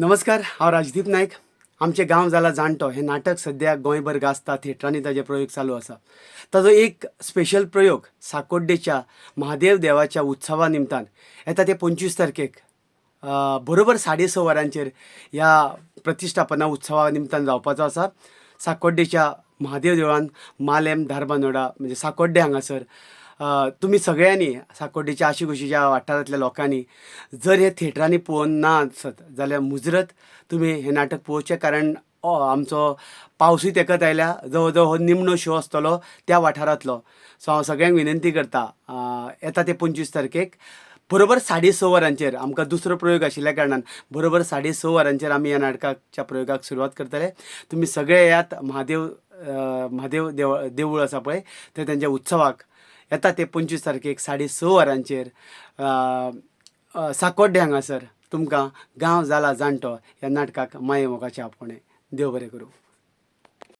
नमस्कार हांव राजदीप नायक आमचें गांव जाला जाणटो हें नाटक सद्या गोंयभर गाजता थिएटरांनी ताजे प्रयोग चालू आसा ताजो एक स्पेशल प्रयोग साकोड्डेच्या महादेव देवाच्या उत्सवा निमतान येता ते पंचवीस तारखेक बरोबर साडे स वरांचेर ह्या प्रतिश्ठापना उत्सवा निमतान जावपाचो आसा. साकोड्डेच्या महादेव देवळान मालेम धारबानोडा म्हणजे साकोड्डे हांगासर तुम्ही तुमी सगळ्यांनी साकोड्डेच्या आशिकुशीच्या वाठारांतल्या लोकांनी जर हे थिएटरांनी पळोवन ना आसत जाल्यार मुजरत तुमी हें नाटक पळोवचें कारण आमचो पावसूय तेकत आयल्या जवळ जवळ हो निमणो शो आसतलो त्या वाठारांतलो. सो हांव सगळ्यांक विनंती करता येता ते पंचवीस तारखेक. बरोबर साडे स वरांचेर आमकां दुसरो प्रयोग आशिल्ल्या कारणान बरोबर साडे स वरांचेर आमी ह्या नाटकाच्या प्रयोगाक सुरवात करतले. तुमी सगळे येयात महादेव महादेव देव देवूळ आसा पळय थंय तेंच्या उत्सवाक येता ते पंचवीस तारखेक साडे स वरांचेर. साकोड्डे हांगासर तुमकां गांव जाला जाणटो ह्या नाटकाक माये मोगाचें आपोवणें देव बरें करूं.